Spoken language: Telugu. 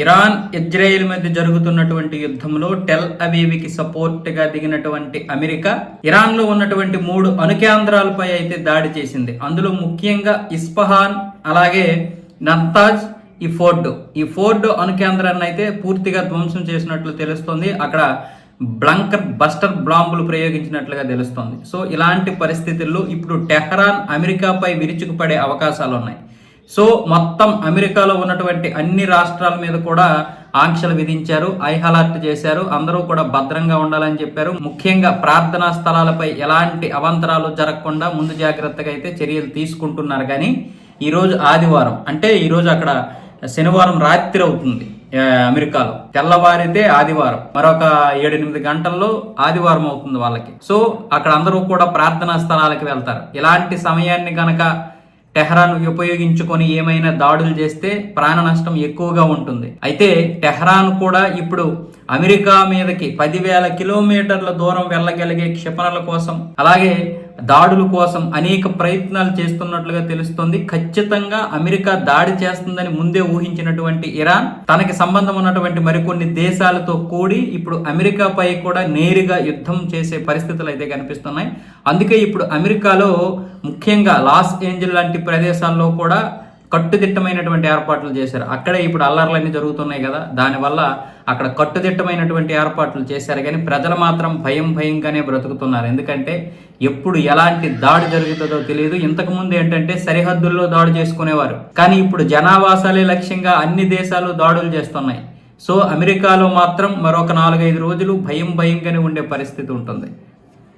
ఇరాన్ ఇజ్రాయెల్ మధ్య జరుగుతున్నటువంటి యుద్ధంలో టెల్ అవీవికి సపోర్ట్గా దిగినటువంటి అమెరికా ఇరాన్లో ఉన్నటువంటి మూడు అణుకేంద్రాలపై అయితే దాడి చేసింది. అందులో ముఖ్యంగా ఇస్ఫహాన్ అలాగే నత్తాజ్ ఈ ఫోర్డ్. ఈ ఫోర్డ్ అణుకేంద్రాన్ని అయితే పూర్తిగా ధ్వంసం చేసినట్లు తెలుస్తుంది. అక్కడ బ్లంకర్ బస్టర్ బ్లాంబులు ప్రయోగించినట్లుగా తెలుస్తోంది. సో ఇలాంటి పరిస్థితుల్లో ఇప్పుడు టెహరాన్ అమెరికాపై విరుచుకుపడే అవకాశాలు ఉన్నాయి సో మొత్తం అమెరికాలో ఉన్నటువంటి అన్ని రాష్ట్రాల మీద కూడా ఆంక్షలు విధించారు ఐ అలర్ట్ చేశారు అందరూ కూడా భద్రంగా ఉండాలని చెప్పారు. ముఖ్యంగా ప్రార్థనా స్థలాలపై ఎలాంటి అవంతరాలు జరగకుండా ముందు జాగ్రత్తగా అయితే చర్యలు తీసుకుంటున్నారు. కానీ ఈరోజు ఆదివారం అంటే ఈరోజు అక్కడ శనివారం రాత్రి అవుతుంది అమెరికాలో. తెల్లవారితే ఆదివారం మరొక ఏడెనిమిది గంటల్లో ఆదివారం అవుతుంది వాళ్ళకి. సో అక్కడ అందరూ కూడా ప్రార్థనా స్థలాలకు వెళ్తారు. ఇలాంటి సమయాన్ని కనుక టెహరాన్ ఉపయోగించుకొని ఏమైనా దాడులు చేస్తే ప్రాణ నష్టం ఎక్కువగా ఉంటుంది. అయితే టెహరాన్ కూడా ఇప్పుడు అమెరికా మీదకి పదివేల కిలోమీటర్ల దూరం వెళ్ళగలిగే క్షిపణుల కోసం అలాగే దాడుల కోసం అనేక ప్రయత్నాలు చేస్తున్నట్లుగా తెలుస్తుంది. ఖచ్చితంగా అమెరికా దాడి చేస్తుందని ముందే ఊహించినటువంటి ఇరాన్ తనకి సంబంధం ఉన్నటువంటి మరికొన్ని దేశాలతో కూడి ఇప్పుడు అమెరికాపై కూడా నేరుగా యుద్ధం చేసే పరిస్థితులు అయితే కనిపిస్తున్నాయి. అందుకే ఇప్పుడు అమెరికాలో ముఖ్యంగా లాస్ ఏంజల్ లాంటి ప్రదేశాల్లో కూడా కట్టుదిట్టమైనటువంటి ఏర్పాట్లు చేశారు. అక్కడే ఇప్పుడు అల్లర్లన్నీ జరుగుతున్నాయి కదా దానివల్ల అక్కడ కట్టుదిట్టమైనటువంటి ఏర్పాట్లు చేశారు. కానీ ప్రజలు మాత్రం భయం భయంగానే బ్రతుకుతున్నారు. ఎందుకంటే ఎప్పుడు ఎలాంటి దాడి జరుగుతుందో తెలియదు. ఇంతకు ముందు ఏంటంటే సరిహద్దుల్లో దాడి చేసుకునేవారు. కానీ ఇప్పుడు జనావాసాలే లక్ష్యంగా అన్ని దేశాలు దాడులు చేస్తున్నాయి. సో అమెరికాలో మాత్రం మరొక నాలుగైదు రోజులు భయం భయంగానే ఉండే పరిస్థితి ఉంటుంది.